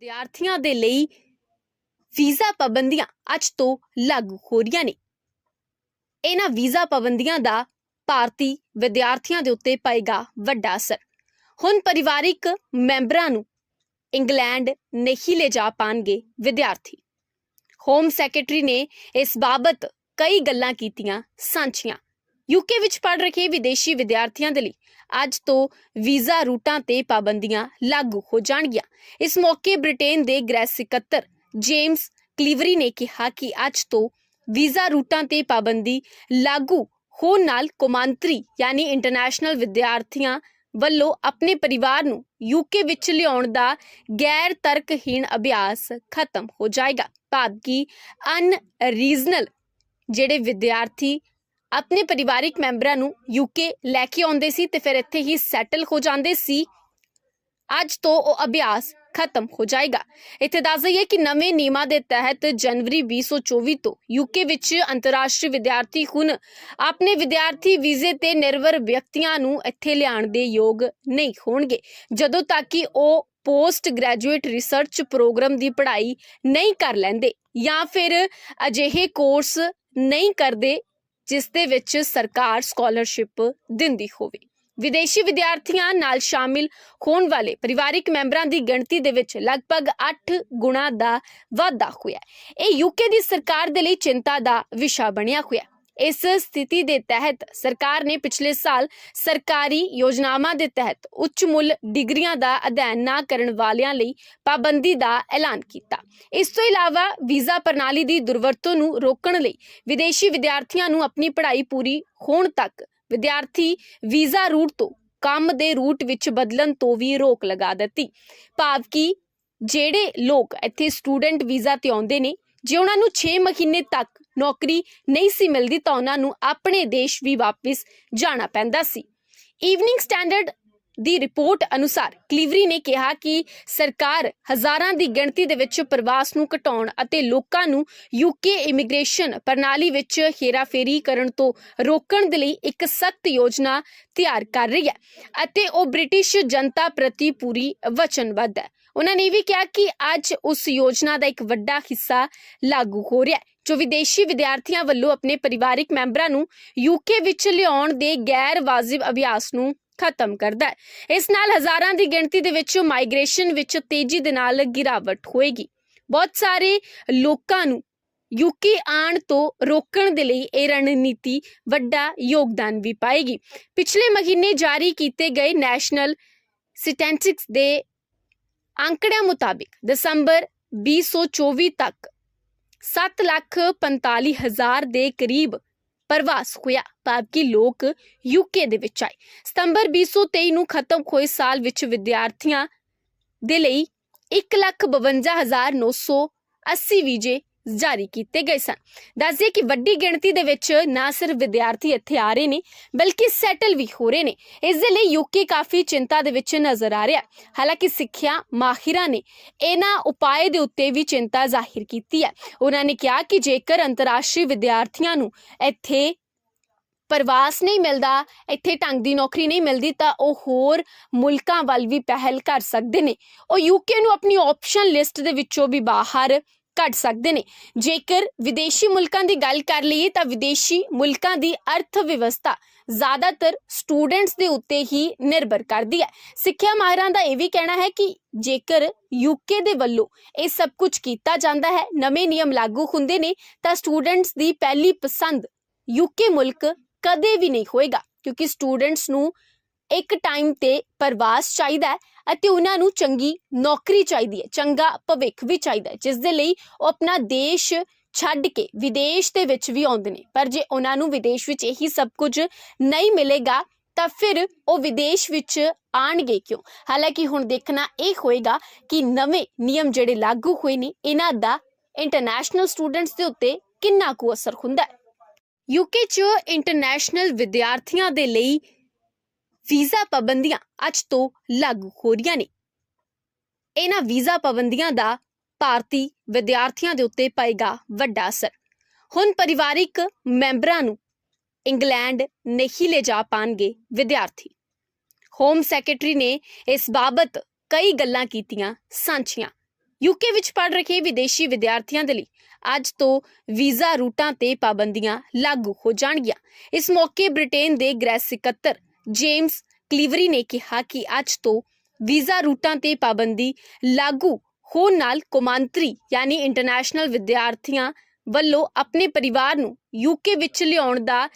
ਵਿਦਿਆਰਥੀਆਂ ਦੇ ਲਈ ਵੀਜ਼ਾ ਪਾਬੰਦੀਆਂ ਅੱਜ ਤੋਂ ਲਾਗੂ ਹੋ ਰਹੀਆਂ ਨੇ। ਇਹਨਾਂ ਵੀਜ਼ਾ ਪਾਬੰਦੀਆਂ ਦਾ ਭਾਰਤੀ ਵਿਦਿਆਰਥੀਆਂ ਦੇ ਉੱਤੇ ਪਏਗਾ ਵੱਡਾ ਅਸਰ। ਹੁਣ ਪਰਿਵਾਰਿਕ ਮੈਂਬਰਾਂ ਨੂੰ ਇੰਗਲੈਂਡ ਨਹੀਂ ਲੈ ਜਾ ਪਾਣਗੇ ਵਿਦਿਆਰਥੀ। ਹੋਮ ਸੈਕਟਰੀ ਨੇ ਇਸ ਬਾਬਤ ਕਈ ਗੱਲਾਂ ਕੀਤੀਆਂ ਸਾਂਝੀਆਂ। ਯੂਕੇ ਵਿੱਚ ਪੜ ਰਹੇ ਵਿਦੇਸ਼ੀ ਵਿਦਿਆਰਥੀਆਂ ਦੇ ਲਈ ਅੱਜ ਤੋਂ ਵੀਜ਼ਾ ਰੂਟਾਂ ਤੇ ਪਾਬੰਦੀਆਂ ਲਾਗੂ ਹੋ ਜਾਣਗੀਆਂ। ਇਸ ਮੌਕੇ ਬ੍ਰਿਟੇਨ ਦੇ ਗ੍ਰਹਿ ਸਕੱਤਰ ਜੇਮਸ ਕਲੀਵਰੀ ਨੇ ਕਿਹਾ ਕਿ ਅੱਜ ਤੋਂ ਵੀਜ਼ਾ ਰੂਟਾਂ ਤੇ ਪਾਬੰਦੀ ਲਾਗੂ ਹੋਣ ਨਾਲ ਕੌਮਾਂਤਰੀ ਯਾਨੀ ਇੰਟਰਨੈਸ਼ਨਲ ਵਿਦਿਆਰਥੀਆਂ ਵੱਲੋਂ ਆਪਣੇ ਪਰਿਵਾਰ ਨੂੰ ਯੂਕੇ ਵਿੱਚ ਲਿਆਉਣ ਦਾ ਗੈਰ ਤਰਕਹੀਣ ਅਭਿਆਸ ਖਤਮ ਹੋ ਜਾਏਗਾ। ਭਾਵ ਕਿ ਅਨ ਰੀਜਨਲ ਜਿਹੜੇ ਵਿਦਿਆਰਥੀ ਆਪਣੇ ਪਰਿਵਾਰਿਕ ਮੈਂਬਰਾਂ ਨੂੰ ਯੂਕੇ ਲੈ ਕੇ ਆਉਂਦੇ ਸੀ ਤੇ ਫਿਰ ਇੱਥੇ ਹੀ ਸੈਟਲ ਹੋ ਜਾਂਦੇ ਸੀ। ਅੱਜ ਤੋਂ ਉਹ ਅਭਿਆਸ ਖਤਮ ਹੋ ਜਾਏਗਾ। ਇੱਥੇ ਦੱਸ ਦਈਏ ਕਿ ਨਵੇਂ ਨਿਯਮਾਂ ਦੇ ਤਹਿਤ ਜਨਵਰੀ 2024 ਤੋਂ ਯੂਕੇ ਵਿੱਚ ਅੰਤਰਰਾਸ਼ਟਰੀ ਵਿਦਿਆਰਥੀ ਹੁਣ ਆਪਣੇ ਵਿਦਿਆਰਥੀ ਵੀਜ਼ੇ ਤੇ ਨਿਰਭਰ ਵਿਅਕਤੀਆਂ ਨੂੰ ਇੱਥੇ ਲਿਆਉਣ ਦੇ ਯੋਗ ਨਹੀਂ ਹੋਣਗੇ। ਜਦੋਂ ਤੱਕ ਕਿ ਉਹ ਪੋਸਟ ਗ੍ਰੈਜੂਏਟ ਰਿਸਰਚ ਪ੍ਰੋਗਰਾਮ ਦੀ ਪੜ੍ਹਾਈ ਨਹੀਂ ਕਰ ਲੈਂਦੇ ਜਾਂ ਫਿਰ ਅਜਿਹੇ ਕੋਰਸ ਨਹੀਂ ਕਰਦੇ ਜਿਸ ਦੇ ਵਿੱਚ ਸਰਕਾਰ ਸਕਾਲਰਸ਼ਿਪ ਦਿੰਦੀ ਹੋਵੇ। ਵਿਦੇਸ਼ੀ ਵਿਦਿਆਰਥੀਆਂ ਨਾਲ ਸ਼ਾਮਿਲ ਹੋਣ ਵਾਲੇ ਪਰਿਵਾਰਿਕ ਮੈਂਬਰਾਂ ਦੀ ਗਿਣਤੀ ਦੇ ਵਿੱਚ ਲਗਭਗ 8 ਗੁਣਾ ਦਾ ਵਾਧਾ ਹੋਇਆ ਇਹ ਯੂਕੇ ਦੀ ਸਰਕਾਰ ਦੇ ਲਈ ਚਿੰਤਾ ਦਾ ਵਿਸ਼ਾ ਬਣਿਆ ਹੋਇਆ ਇਸ ਸਥਿਤੀ ਦੇ ਤਹਿਤ ਸਰਕਾਰ ਨੇ ਪਿਛਲੇ ਸਾਲ ਸਰਕਾਰੀ ਯੋਜਨਾਵਾਂ ਦੇ ਤਹਿਤ ਉੱਚ ਮੁੱਲ ਡਿਗਰੀਆਂ ਦਾ ਅਧਿਐਨ ਨਾ ਕਰਨ ਵਾਲਿਆਂ ਲਈ ਪਾਬੰਦੀ ਦਾ ਐਲਾਨ ਕੀਤਾ। ਇਸ ਤੋਂ ਇਲਾਵਾ ਵੀਜ਼ਾ ਪ੍ਰਣਾਲੀ ਦੀ ਦੁਰਵਰਤੋਂ ਨੂੰ ਰੋਕਣ ਲਈ ਵਿਦੇਸ਼ੀ ਵਿਦਿਆਰਥੀਆਂ ਨੂੰ ਆਪਣੀ ਪੜ੍ਹਾਈ ਪੂਰੀ ਹੋਣ ਤੱਕ ਵਿਦਿਆਰਥੀ ਵੀਜ਼ਾ ਰੂਟ ਤੋਂ ਕੰਮ ਦੇ ਰੂਟ ਵਿੱਚ ਬਦਲਣ ਤੋਂ ਵੀ ਰੋਕ ਲਗਾ ਦਿੱਤੀ। ਭਾਵ ਕਿ ਜਿਹੜੇ ਲੋਕ ਇੱਥੇ ਸਟੂਡੈਂਟ ਵੀਜ਼ਾ ਤੇ ਆਉਂਦੇ ਨੇ, ਜੇ ਉਹਨਾਂ ਨੂੰ 6 ਮਹੀਨੇ ਤੱਕ ਨੌਕਰੀ ਨਹੀਂ ਸੀ ਮਿਲਦੀ ਤਾਂ ਉਹਨਾਂ ਨੂੰ ਆਪਣੇ ਦੇਸ਼ ਵੀ ਵਾਪਸ ਜਾਣਾ ਪੈਂਦਾ ਸੀ। ਈਵਨਿੰਗ ਸਟੈਂਡਰਡ ਦੀ ਰਿਪੋਰਟ ਅਨੁਸਾਰ ਕਲੀਵਰੀ ਨੇ ਕਿਹਾ ਕਿ ਸਰਕਾਰ ਹਜ਼ਾਰਾਂ ਦੀ ਗਿਣਤੀ ਦੇ ਵਿੱਚ ਪ੍ਰਵਾਸ ਨੂੰ ਘਟਾਉਣ ਅਤੇ ਲੋਕਾਂ ਨੂੰ ਯੂਕੇ ਇਮੀਗ੍ਰੇਸ਼ਨ ਪ੍ਰਣਾਲੀ ਵਿੱਚ ਹੇਰਾਫੇਰੀ ਕਰਨ ਤੋਂ ਰੋਕਣ ਦੇ ਲਈ ਇੱਕ ਸਖਤ ਯੋਜਨਾ ਤਿਆਰ ਕਰ ਰਹੀ ਹੈ ਅਤੇ ਉਹ ਬ੍ਰਿਟਿਸ਼ ਜਨਤਾ ਪ੍ਰਤੀ ਪੂਰੀ ਵਚਨਬੱਧ ਹੈ। ਉਹਨਾਂ ਨੇ ਇਹ ਵੀ ਕਿਹਾ ਕਿ ਅੱਜ ਉਸ ਯੋਜਨਾ ਦਾ ਇੱਕ ਵੱਡਾ ਹਿੱਸਾ ਲਾਗੂ ਹੋ ਰਿਹਾ ਹੈ, ਜੋ ਵਿਦੇਸ਼ੀ ਵਿਦਿਆਰਥੀਆਂ ਵੱਲੋਂ ਆਪਣੇ ਪਰਿਵਾਰਿਕ ਮੈਂਬਰਾਂ ਨੂੰ ਯੂਕੇ ਵਿੱਚ ਲਿਆਉਣ ਦੇ ਗੈਰ ਵਾਜਿਬ ਅਭਿਆਸ ਨੂੰ ਖਤਮ ਕਰਦਾ ਹੈ। ਇਸ ਨਾਲ ਹਜ਼ਾਰਾਂ ਦੀ ਗਿਣਤੀ ਦੇ ਵਿੱਚ ਮਾਈਗ੍ਰੇਸ਼ਨ ਵਿੱਚ ਤੇਜ਼ੀ ਦੇ ਨਾਲ ਗਿਰਾਵਟ ਹੋਏਗੀ। ਬਹੁਤ ਸਾਰੇ ਲੋਕਾਂ ਨੂੰ ਯੂਕੇ ਆਉਣ ਤੋਂ ਰੋਕਣ ਦੇ ਲਈ ਇਹ ਰਣਨੀਤੀ ਵੱਡਾ ਯੋਗਦਾਨ ਵੀ ਪਾਏਗੀ। ਪਿਛਲੇ ਮਹੀਨੇ ਜਾਰੀ ਕੀਤੇ ਗਏ ਨੈਸ਼ਨਲ ਸਟੈਟਿਸਟਿਕਸ ਦੇ ਅੰਕੜਿਆਂ ਮੁਤਾਬਿਕ ਦਸੰਬਰ 2024 ਤੱਕ 7 ਲੱਖ 45 ਹਜ਼ਾਰ ਦੇ ਕਰੀਬ ਪ੍ਰਵਾਸ ਹੋਇਆ ਭਾਵ ਕਿ ਲੋਕ ਯੂਕੇ ਦੇ ਵਿੱਚ ਆਏ। ਸਤੰਬਰ 2023 ਨੂੰ ਖਤਮ ਹੋਏ ਸਾਲ ਵਿੱਚ ਵਿਦਿਆਰਥੀਆਂ ਦੇ ਲਈ 152980 ਵੀਜ਼ੇ ਜਾਰੀ ਕੀਤੇ ਗਏ ਸਨ। ਦੱਸਦੇ ਕਿ ਵੱਡੀ ਗਿਣਤੀ ਦੇ ਵਿੱਚ ਨਾ ਸਿਰਫ ਵਿਦਿਆਰਥੀ ਇੱਥੇ ਆ ਰਹੇ ਨੇ, ਬਲਕਿ ਸੈਟਲ ਵੀ ਹੋ ਰਹੇ ਨੇ। ਇਸ ਦੇ ਲਈ ਯੂਕੇ ਕਾਫੀ ਚਿੰਤਾ ਦੇ ਵਿੱਚ ਨਜ਼ਰ ਆ ਰਿਹਾ ਹਾਲਾਂਕਿ ਸਿੱਖਿਆ ਮਾਹਿਰਾਂ ਨੇ ਇਹਨਾਂ ਉਪਾਅ ਦੇ ਉੱਤੇ ਵੀ ਚਿੰਤਾ ਜ਼ਾਹਿਰ ਕੀਤੀ ਹੈ। ਉਹਨਾਂ ਨੇ ਕਿਹਾ ਕਿ ਜੇਕਰ ਅੰਤਰਰਾਸ਼ਟਰੀ ਵਿਦਿਆਰਥੀਆਂ ਨੂੰ ਇੱਥੇ ਪ੍ਰਵਾਸ ਨਹੀਂ ਮਿਲਦਾ, ਇੱਥੇ ਢੰਗ ਦੀ ਨੌਕਰੀ ਨਹੀਂ ਮਿਲਦੀ, ਤਾਂ ਉਹ ਹੋਰ ਮੁਲਕਾਂ ਵੱਲ ਵੀ ਪਹਿਲ ਕਰ ਸਕਦੇ ਨੇ। ਉਹ ਯੂਕੇ ਨੂੰ ਆਪਣੀ ਆਪਸ਼ਨ ਲਿਸਟ ਦੇ ਵਿੱਚੋਂ ਵੀ ਬਾਹਰ ਕੱਢ ਸਕਦੇ ਨੇ। ਜੇਕਰ ਵਿਦੇਸ਼ੀ ਮੁਲਕਾਂ ਦੀ ਗੱਲ ਕਰ ਲਈਏ ਤਾਂ ਵਿਦੇਸ਼ੀ ਮੁਲਕਾਂ ਦੀ ਅਰਥ ਵਿਵਸਥਾ ਜ਼ਿਆਦਾਤਰ ਸਟੂਡੈਂਟਸ ਦੇ ਉੱਤੇ ਹੀ ਨਿਰਭਰ ਕਰਦੀ ਹੈ। ਸਿੱਖਿਆ ਮਾਹਿਰਾਂ ਦਾ ਇਹ ਵੀ ਕਹਿਣਾ ਹੈ ਕਿ ਜੇਕਰ ਯੂਕੇ ਦੇ ਵੱਲੋਂ ਇਹ ਸਭ ਕੁਝ ਕੀਤਾ ਜਾਂਦਾ ਹੈ, ਨਵੇਂ ਨਿਯਮ ਲਾਗੂ ਹੁੰਦੇ ਨੇ, ਤਾਂ ਸਟੂਡੈਂਟਸ ਦੀ ਪਹਿਲੀ ਪਸੰਦ ਯੂਕੇ ਮੁਲਕ ਕਦੇ ਵੀ ਨਹੀਂ ਹੋਏਗਾ, ਕਿਉਂਕਿ ਸਟੂਡੈਂਟਸ ਨੂੰ ਇੱਕ ਟਾਈਮ ਤੇ ਪ੍ਰਵਾਸ ਚਾਹੀਦਾ ਹੈ ਅਤੇ ਉਹਨਾਂ ਨੂੰ ਚੰਗੀ ਨੌਕਰੀ ਚਾਹੀਦੀ ਹੈ, ਚੰਗਾ ਭਵਿੱਖ ਵੀ ਚਾਹੀਦਾ ਹੈ ਜਿਸ ਦੇ ਲਈ ਉਹ ਆਪਣਾ ਦੇਸ਼ ਛੱਡ ਕੇ ਵਿਦੇਸ਼ ਦੇ ਵਿੱਚ ਵੀ ਆਉਂਦੇ ਨੇ। ਪਰ ਜੇ ਉਹਨਾਂ ਨੂੰ ਵਿਦੇਸ਼ ਵਿੱਚ ਇਹੀ ਸਭ ਕੁਝ ਨਹੀਂ ਮਿਲੇਗਾ, ਤਾਂ ਫਿਰ ਉਹ ਵਿਦੇਸ਼ ਵਿੱਚ ਆਣਗੇ ਕਿਉਂ? ਹਾਲਾਂਕਿ ਹੁਣ ਦੇਖਣਾ ਇਹ ਹੋਏਗਾ ਕਿ ਨਵੇਂ ਨਿਯਮ ਜਿਹੜੇ ਲਾਗੂ ਹੋਏ ਨੇ, ਇਹਨਾਂ ਦਾ ਇੰਟਰਨੈਸ਼ਨਲ ਸਟੂਡੈਂਟਸ ਦੇ ਉੱਤੇ ਕਿੰਨਾ ਕੁ ਅਸਰ ਹੁੰਦਾ ਹੈ? ਯੂਕੇ 'ਚ ਇੰਟਰਨੈਸ਼ਨਲ ਵਿਦਿਆਰਥੀਆਂ ਦੇ ਲਈ ਵੀਜ਼ਾ ਪਾਬੰਦੀਆਂ ਅੱਜ ਤੋਂ ਲਾਗੂ ਹੋ ਰਹੀਆਂ ਨੇ। ਇਹਨਾਂ ਵੀਜ਼ਾ ਪਾਬੰਦੀਆਂ ਦਾ ਭਾਰਤੀ ਵਿਦਿਆਰਥੀਆਂ ਦੇ ਉੱਤੇ ਪਏਗਾ ਵੱਡਾ ਅਸਰ। ਹੁਣ ਪਰਿਵਾਰਿਕ ਮੈਂਬਰਾਂ ਨੂੰ ਇੰਗਲੈਂਡ ਨਹੀਂ ਲੈ ਜਾ ਪਾਣਗੇ ਵਿਦਿਆਰਥੀ। ਹੋਮ ਸੈਕਟਰੀ ਨੇ ਇਸ ਬਾਬਤ ਕਈ ਗੱਲਾਂ ਕੀਤੀਆਂ ਸਾਂਝੀਆਂ। ਯੂਕੇ ਵਿੱਚ ਪੜ ਰਹੇ ਵਿਦੇਸ਼ੀ ਵਿਦਿਆਰਥੀਆਂ ਦੇ ਲਈ ਅੱਜ ਤੋਂ ਵੀਜ਼ਾ ਰੂਟਾਂ ਤੇ ਪਾਬੰਦੀਆਂ ਲਾਗੂ ਹੋ ਜਾਣਗੀਆਂ। ਇਸ ਮੌਕੇ ਬ੍ਰਿਟੇਨ ਦੇ ਗ੍ਰਹਿ ਸਕੱਤਰ ਜੇਮਸ ਕਲੀਵਰੀ ਨੇ ਕਿਹਾ ਕਿ ਅੱਜ ਤੋਂ ਵੀਜ਼ਾ ਰੂਟਾਂ ਤੇ ਪਾਬੰਦੀ ਲਾਗੂ ਹੋਣ ਨਾਲ ਕੌਮਾਂਤਰੀ ਯਾਨੀ ਇੰਟਰਨੈਸ਼ਨਲ ਵਿਦਿਆਰਥੀਆਂ ਵੱਲੋਂ ਆਪਣੇ ਪਰਿਵਾਰ ਨੂੰ ਯੂਕੇ ਵਿੱਚ ਲਿਆਉਣ ਦਾ